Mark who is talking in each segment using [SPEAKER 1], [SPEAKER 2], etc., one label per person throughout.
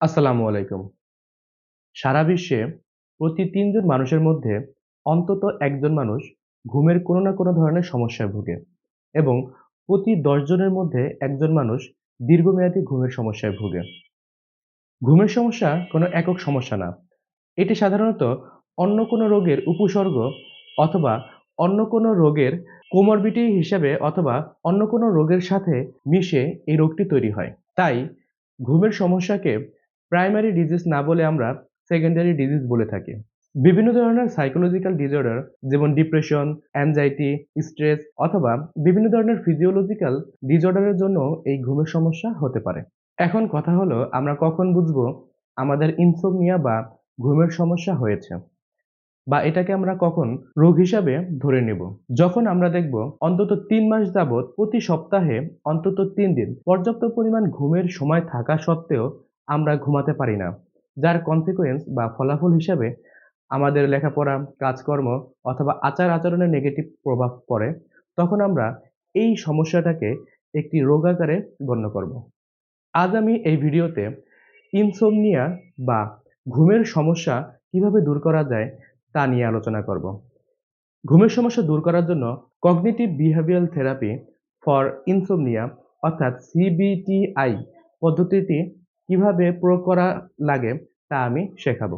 [SPEAKER 1] আসসালামু আলাইকুম। সারা বিশ্বে প্রতি তিনজন মানুষের মধ্যে অন্তত একজন মানুষ ঘুমের কোনো না কোনো ধরনের সমস্যায় ভোগে এবং প্রতি জনের মধ্যে একজন মানুষ দীর্ঘমেয়াদী ঘুমের সমস্যায় ভোগে। ঘুমের সমস্যা কোনো একক সমস্যা না। এটি সাধারণত অন্য কোনো রোগের উপসর্গ অথবা অন্য কোনো রোগের কোমরবিটি হিসেবে অথবা অন্য কোনো রোগের সাথে মিশে এই রোগটি তৈরি হয়। তাই ঘুমের সমস্যাকে প্রাইমারি ডিজিজ না বলে আমরা সেকেন্ডারি ডিজিজ বলে থাকি। বিভিন্ন ধরনের সাইকোলজিক্যাল ডিসঅর্ডার যেমন ডিপ্রেশন, অ্যাংজাইটি, স্ট্রেস অথবা বিভিন্ন ধরনের ফিজিওলজিক্যাল ডিসঅর্ডারের জন্য এই ঘুমের সমস্যা হতে পারে। এখন কথা হলো, আমরা কখন বুঝব আমাদের ইনসোমনিয়া বা ঘুমের সমস্যা হয়েছে বা এটাকে আমরা কখন রোগ হিসাবে ধরে নেব। যখন আমরা দেখব অন্তত তিন মাস যাবৎ প্রতি সপ্তাহে অন্তত তিন দিন পর্যাপ্ত পরিমাণ ঘুমের সময় থাকা সত্ত্বেও আমরা ঘুমাতে পারি না। যার কনসিকোয়েন্স বা ফলাফল হিসাবে আমাদের লেখাপড়া, কাজকর্ম অথবা আচার আচরণের নেগেটিভ প্রভাব পড়ে, তখন আমরা এই সমস্যাটাকে একটি রোগ আকারে গণ্য করব। আজ আমি এই ভিডিওতে ইনসোমনিয়া বা ঘুমের সমস্যা কীভাবে দূর করা যায় তা নিয়ে আলোচনা করব। ঘুমের সমস্যা দূর করার জন্য cognitive behavioural therapy for insomnia অর্থাৎ সিবিটিআই পদ্ধতিটি কীভাবে প্রয়োগ করা লাগে তা আমি শেখাবো।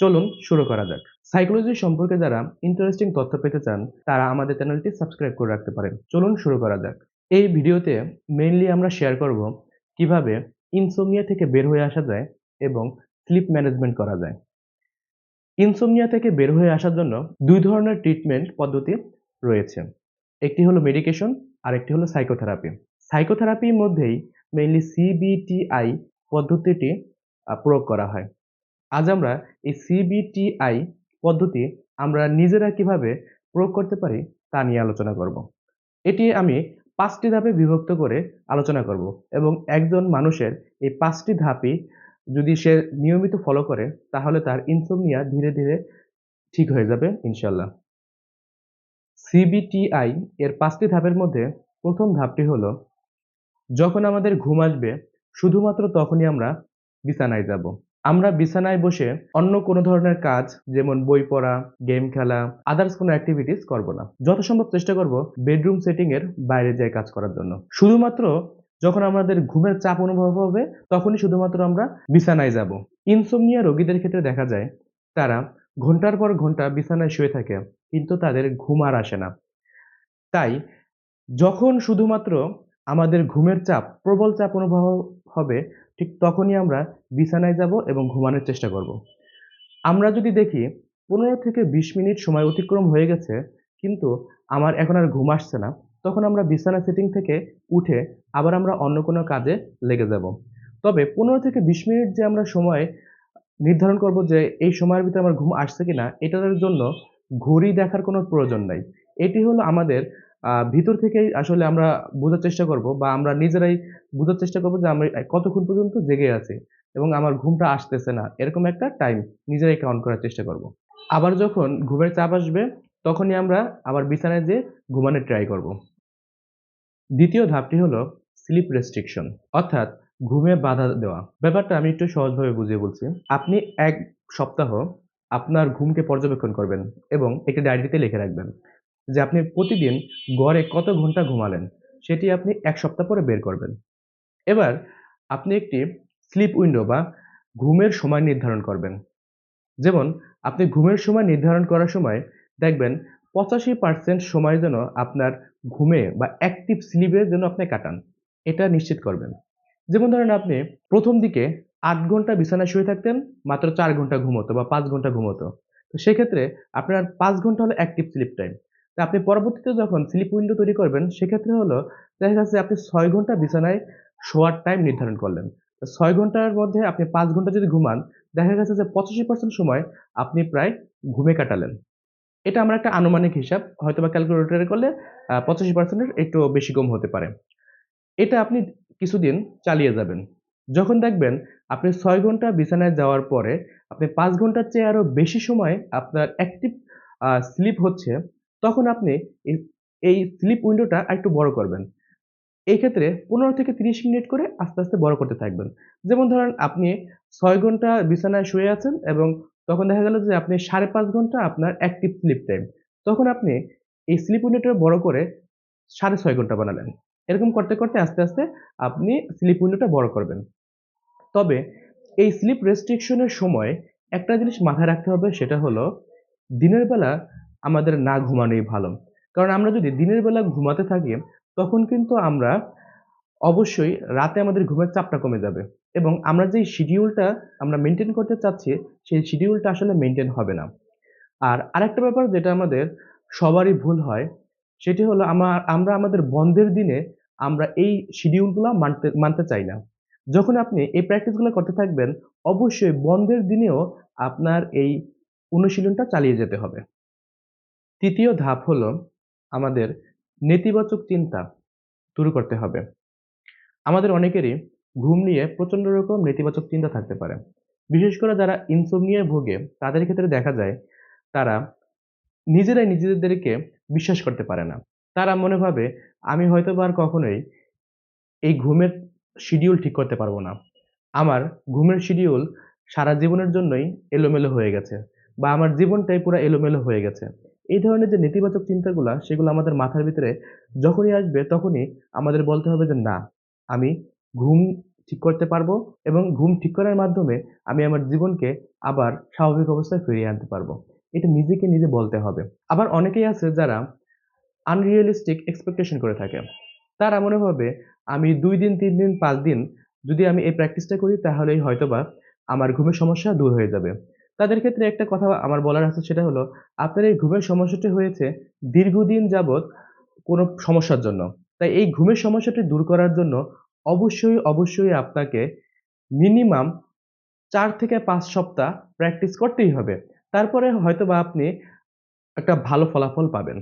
[SPEAKER 1] চলুন শুরু করা যাক। সাইকোলজি সম্পর্কে যারা ইন্টারেস্টিং তথ্য পেতে চান, তারা আমাদের চ্যানেলটি সাবস্ক্রাইব করে রাখতে পারেন। চলুন শুরু করা যাক। এই ভিডিওতে মেইনলি আমরা শেয়ার করব কীভাবে ইনসোমনিয়া থেকে বের হয়ে আসা যায় এবং স্লিপ ম্যানেজমেন্ট করা যায়। ইনসোমনিয়া থেকে বের হয়ে আসার জন্য দুই ধরনের ট্রিটমেন্ট পদ্ধতি রয়েছে। একটি হলো মেডিকেশন আর একটি হলো সাইকোথেরাপি সাইকোথেরাপির মধ্যেই মেইনলি সিবিটিআই পদ্ধতিটি প্রয়োগ করা হয়। আজ আমরা এই সিবিটিআই পদ্ধতি আমরা নিজেরা কীভাবে প্রয়োগ করতে পারি তা নিয়ে আলোচনা করব। এটি আমি পাঁচটি ধাপে বিভক্ত করে আলোচনা করব এবং একজন মানুষের এই পাঁচটি ধাপই যদি সে নিয়মিত ফলো করে, তাহলে তার ইনসোমনিয়া ধীরে ধীরে ঠিক হয়ে যাবে ইনশাল্লাহ সিবিটিআই এর পাঁচটি ধাপের মধ্যে প্রথম ধাপটি হলো, যখন আমাদের ঘুম আসবে শুধুমাত্র তখনই আমরা বিছানায় যাব। আমরা বিছানায় বসে অন্য কোনো ধরনের কাজ, যেমন বই পড়া, গেম খেলা আদার্স কোনো অ্যাক্টিভিটিস করব না। যত সম্ভব চেষ্টা করব বেডরুম সেটিং এর বাইরে যাই কাজ করার জন্য। শুধুমাত্র যখন আমাদের ঘুমের চাপ অনুভব হবে, তখনই শুধুমাত্র আমরা বিছানায় যাব। ইনসোমনিয়া রোগীদের ক্ষেত্রে দেখা যায়, তারা ঘণ্টার পর ঘণ্টা বিছানায় শুয়ে থাকে, কিন্তু তাদের ঘুম আর আসে না। তাই যখন শুধুমাত্র আমাদের ঘুমের চাপ, প্রবল চাপ অনুভব হবে, ঠিক তখনই আমরা বিছানায় যাব এবং ঘুমানোর চেষ্টা করব। আমরা যদি দেখি, পনেরো থেকে বিশ মিনিট সময় অতিক্রম হয়ে গেছে, কিন্তু আমার এখন আর ঘুম আসছে না, তখন আমরা বিছানা সেটিং থেকে উঠে আবার আমরা অন্য কোনো কাজে লেগে যাব। তবে পনেরো থেকে বিশ মিনিট যে আমরা সময় নির্ধারণ করব যে এই সময়ের ভিতরে আমার ঘুম আসছে কি না এটার জন্য ঘড়ি দেখার কোনো প্রয়োজন নাই। এটি হলো আমাদের ভিতর থেকেই আসলে আমরা বোঝার চেষ্টা করব বা আমরা নিজেরাই বোঝার চেষ্টা করব যে আমি কতক্ষণ পর্যন্ত জেগে আছি এবং আমার ঘুমটা আসতেছে না। এরকম একটা টাইম নিজেরাই কাউন্ট করার চেষ্টা করব। আবার যখন ঘুমের চাপ আসবে, তখনই আমরা আবার বিছানায় যেয়ে ঘুমানোর ট্রাই করব। দ্বিতীয় ধাপটি হলো স্লিপ রেস্ট্রিকশন অর্থাৎ ঘুমে বাধা দেওয়া। ব্যাপারটা আমি একটু সহজভাবে বুঝিয়ে বলছি। আপনি এক সপ্তাহ আপনার ঘুমকে পর্যবেক্ষণ করবেন এবং একটি ডায়েরিতে লিখে রাখবেন। যে আপনি প্রতিদিন গড়ে কত ঘণ্টা ঘুমালেন, সেটি আপনি এক সপ্তাহ পরে বের করবেন। এবার আপনি একটি স্লিপ উইন্ডো বা ঘুমের সময় নির্ধারণ করবেন। যেমন, আপনি ঘুমের সময় নির্ধারণ করার সময় দেখবেন পঁচাশি পার্সেন্ট সময় যেন আপনার ঘুমে বা অ্যাক্টিভ স্লিপের জন্য আপনি কাটান। এটা নিশ্চিত করবেন। যেমন ধরেন আপনি প্রথম দিকে আট ঘণ্টা বিছানায় শুয়ে থাকতেন, মাত্র চার ঘণ্টা ঘুমোতো বা পাঁচ ঘণ্টা ঘুমোতো। তো সেক্ষেত্রে আপনার পাঁচ ঘণ্টা হলো অ্যাক্টিভ স্লিপ টাইম আপনি পরবর্তীতে যখন স্লিপ উইন্ডো তৈরি করবেন, সেক্ষেত্রে হলো দেখা যাচ্ছে আপনি ছয় ঘণ্টা বিছানায় শোয়ার টাইম নির্ধারণ করলেন। ছয় ঘণ্টার মধ্যে আপনি পাঁচ ঘণ্টা যদি ঘুমান, দেখা গেছে যে পঁচাশি পার্সেন্ট সময় আপনি প্রায় ঘুমে কাটালেন। এটা আমার একটা আনুমানিক হিসাব হয়তো বা ক্যালকুলেটরে করলে পঁচাশি পার্সেন্টের একটু বেশি কম হতে পারে। এটা আপনি কিছুদিন চালিয়ে যাবেন। যখন দেখবেন আপনি ছয় ঘণ্টা বিছানায় যাওয়ার পরে, আপনি পাঁচ ঘণ্টার চেয়ে আরও বেশি সময় আপনার অ্যাক্টিভ স্লিপ হচ্ছে তখন আপনি এই স্লিপ উইন্ডোটা একটু বড় করবেন এই ক্ষেত্রে ১৫ থেকে ৩০ মিনিট করে আস্তে, আস্তে বড় করতে থাকবেন। যেমন ধরেন আপনি ছয় ঘণ্টা বিছানায় শুয়ে আছেন এবং তখন দেখা গেল যে আপনি ৫.৫ ঘণ্টা আপনার অ্যাক্টিভ স্লিপ টাইম। তখন আপনি এই স্লিপ উইন্ডোটা বড় করে ৬.৫ ঘণ্টা বানালেন। এরকম করতে, করতে আস্তে, আস্তে আপনি স্লিপ উইন্ডোটা বড় করবেন। তবে এই স্লিপ রেস্ট্রিকশনের সময় একটা জিনিস মাথায় রাখতে হবে সেটা হলো দিনের বেলা আমাদের না ঘুমানোই ভালো। কারণ আমরা যদি দিনের বেলা ঘুমাতে থাকি, তখন কিন্তু আমরা অবশ্যই রাতে আমাদের ঘুমের চাপটা কমে যাবে এবং আমরা যেই শিডিউলটা আমরা মেনটেন করতে চাচ্ছি, সেই শিডিউলটা আসলে মেনটেন হবে না। আর আরেকটা ব্যাপার যেটা আমাদের সবারই ভুল হয়, সেটি হলো আমার আমরা আমাদের বন্ধের দিনে আমরা এই শিডিউলগুলো মানতে মানতে চাই না। যখন আপনি এই প্র্যাকটিসগুলো করতে থাকবেন, অবশ্যই বন্ধের দিনেও আপনার এই অনুশীলনটা চালিয়ে যেতে হবে। তৃতীয় ধাপ হলো আমাদের নেতিবাচক চিন্তা দূর করতে হবে। আমাদের অনেকেরই ঘুম নিয়ে প্রচণ্ড রকম নেতিবাচক চিন্তা থাকতে পারে। বিশেষ করে যারা ইনসোমনিয়ায় ভোগে, তাদের ক্ষেত্রে দেখা যায় তারা নিজেরাই নিজেদেরকে বিশ্বাস করতে পারে না। তারা মনে ভাবে, আমি হয়তোবা আর কখনোই এই ঘুমের শিডিউল ঠিক করতে পারব না। আমার ঘুমের শিডিউল সারা জীবনের জন্যই এলোমেলো হয়ে গেছে বা আমার জীবনটাই পুরা এলোমেলো হয়ে গেছে। এই ধরনের যে নেতিবাচক চিন্তাগুলা সেগুলো আমাদের মাথার ভিতরে যখনই আসবে তখনই আমাদের বলতে হবে যে না, আমি ঘুম ঠিক করতে পারব এবং ঘুম ঠিক করার মাধ্যমে আমি আমার জীবনকে আবার স্বাভাবিক অবস্থায় ফিরিয়ে আনতে পারব। এটা নিজেকে নিজে বলতে হবে। আবার অনেকেই আছে যারা আনরিয়ালিস্টিক এক্সপেকটেশন করে থাকে। তারা মনে হবে আমি দুই দিন, তিন দিন, পাঁচ দিন যদি আমি এই প্র্যাকটিসটা করি তাহলেই হয়তোবা আমার ঘুমের সমস্যা দূর হয়ে যাবে। তাদের ক্ষেত্রে একটা কথা আমার বলার আছে সেটা হলো আপনার এই ঘুমের সমস্যাটি হয়েছে দীর্ঘদিন যাবৎ কোনো সমস্যার জন্য। তাই এই ঘুমের সমস্যাটি দূর করার জন্য অবশ্যই, অবশ্যই আপনাকে মিনিমাম চার থেকে পাঁচ সপ্তাহ প্র্যাকটিস করতেই হবে। তারপরে হয়তোবা আপনি একটা ভালো ফলাফল পাবেন।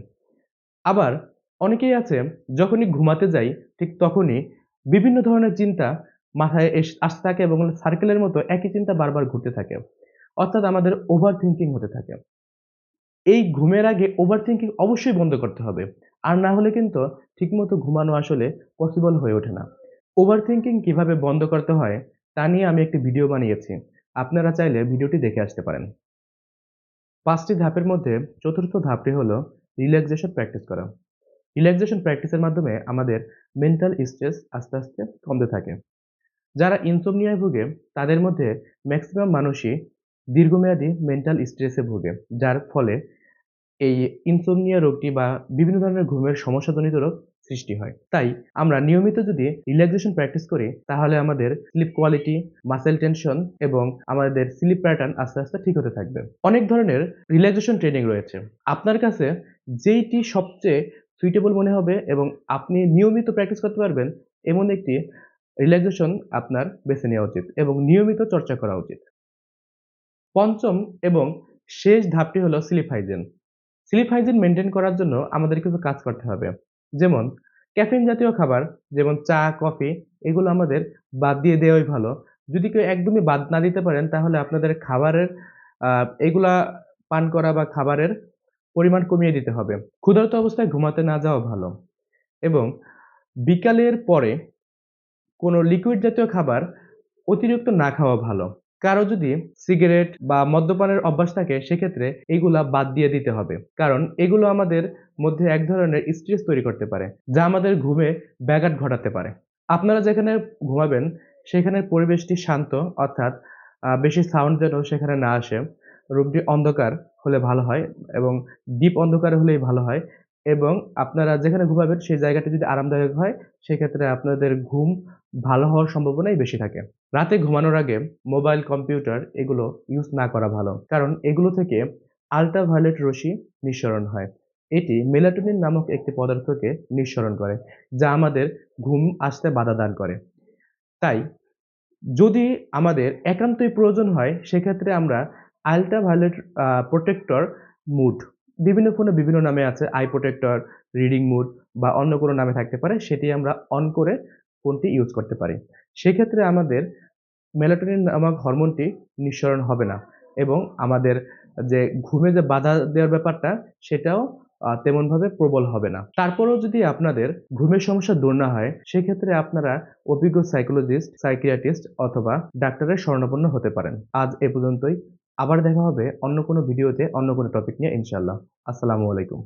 [SPEAKER 1] আবার অনেকেই আছে যখনই ঘুমাতে যাই ঠিক তখনই বিভিন্ন ধরনের চিন্তা মাথায় এস আসতে থাকে এবং সার্কেলের মতো একই চিন্তা বারবার ঘুরতে থাকে। অর্থাৎ আমাদের ওভার থিংকিং হতে থাকে। এই ঘুমের আগে ওভার থিংকিং অবশ্যই বন্ধ করতে হবে। আর না হলে কিন্তু ঠিকমতো ঘুমানো আসলে পসিবল হয়ে ওঠে না। ওভার থিংকিং কীভাবে বন্ধ করতে হয় তা নিয়ে আমি একটি ভিডিও বানিয়েছি। আপনারা চাইলে ভিডিওটি দেখে আসতে পারেন। পাঁচটি ধাপের মধ্যে চতুর্থ ধাপটি হলো রিল্যাক্সেশন প্র্যাকটিস করা। রিল্যাক্সেশন প্র্যাকটিসের মাধ্যমে আমাদের মেন্টাল স্ট্রেস আস্তে, আস্তে কমতে থাকে। যারা ইনসোমনিয়ায় ভোগে তাদের মধ্যে ম্যাক্সিমাম মানুষই দীর্ঘমেয়াদী মেন্টাল স্ট্রেসে ভোগে। যার ফলে এই ইনসোমনিয়া রোগটি বা বিভিন্ন ধরনের ঘুমের সমস্যাজনিত রোগ সৃষ্টি হয়। তাই আমরা নিয়মিত যদি রিল্যাক্সেশন প্র্যাকটিস করি তাহলে আমাদের স্লিপ কোয়ালিটি, মাসেল টেনশন এবং আমাদের স্লিপ প্যাটার্ন আস্তে, আস্তে ঠিক হতে থাকবে। অনেক ধরনের রিল্যাক্সেশন ট্রেনিং রয়েছে। আপনার কাছে যেইটি সবচেয়ে সুইটেবল মনে হবে এবং আপনি নিয়মিত প্র্যাকটিস করতে পারবেন এমন একটি রিল্যাক্সেশন আপনার বেছে নেওয়া উচিত এবং নিয়মিত চর্চা করা উচিত। পঞ্চম এবং শেষ ধাপটি হলো sleep hygiene. Sleep hygiene maintain করার জন্য আমাদের কিছু কাজ করতে হবে। যেমন ক্যাফিন জাতীয় খাবার যেমন চা, কফি এগুলো আমাদের বাদ দিয়ে দেওয়াই ভালো। যদি কেউ একদমই বাদ না দিতে পারেন তাহলে আপনাদের খাবারের এগুলা পান করা বা খাবারের পরিমাণ কমিয়ে দিতে হবে। ক্ষুধার্ত অবস্থায় ঘুমাতে না যাওয়া ভালো এবং বিকালের পরে কোনো লিকুইড জাতীয় খাবার অতিরিক্ত না খাওয়া ভালো। কারও যদি সিগারেট বা মদ্যপানের অভ্যাস থাকে, সেক্ষেত্রে এগুলা বাদ দিয়ে দিতে হবে। কারণ এগুলো আমাদের মধ্যে এক ধরনের স্ট্রেস তৈরি করতে পারে, যা আমাদের ঘুমে ব্যাঘাত ঘটাতে পারে। আপনারা যেখানে ঘুমাবেন, সেখানের পরিবেশটি শান্ত, অর্থাৎ বেশি সাউন্ড যেন সেখানে না আসে। রুমটি অন্ধকার হলে ভালো হয় এবং ডিপ অন্ধকার হলেই ভালো হয় এবং আপনারা যেখানে ঘুমাবেন, সেই জায়গাটি যদি আরামদায়ক হয়, সেক্ষেত্রে আপনাদের ঘুম ভালো হওয়ার সম্ভাবনাই বেশি থাকে। রাতে ঘুমানোর আগে মোবাইল, কম্পিউটার এগুলো ইউজ না করা ভালো। কারণ এগুলো থেকে আল্ট্রাভায়োলেট রশ্মি নিঃসরণ হয়। এটি মেলাটোনিন নামক একটি পদার্থকে নিঃসরণ করে যা আমাদের ঘুম আসতে বাধা দান করে। তাই যদি আমাদের একান্তই প্রয়োজন হয় সেক্ষেত্রে আমরা আল্ট্রাভায়োলেট প্রোটেক্টর মুড বিভিন্ন ফোনে বিভিন্ন নামে আছে আই প্রোটেক্টর, রিডিং মুড বা অন্য কোনো নামে থাকতে পারে সেটি আমরা অন করে ফোনটি ইউজ করতে পারি। সেক্ষেত্রে আমাদের মেলাটোনিন নামক হরমোনটি নিঃসরণ হবে না এবং আমাদের যে ঘুমে যে বাধা দেওয়ার ব্যাপারটা, সেটাও তেমনভাবে প্রবল হবে না। তারপরেও যদি আপনাদের ঘুমের সমস্যা দূর না হয়, সেক্ষেত্রে আপনারা অভিজ্ঞ সাইকোলজিস্ট সাইকিয়াট্রিস্ট অথবা ডাক্তারের শরণাপন্ন হতে পারেন। আজ এ পর্যন্তই। আবার দেখা হবে অন্য কোনো ভিডিওতে অন্য কোনো টপিক নিয়ে ইনশাল্লাহ আসসালামু আলাইকুম।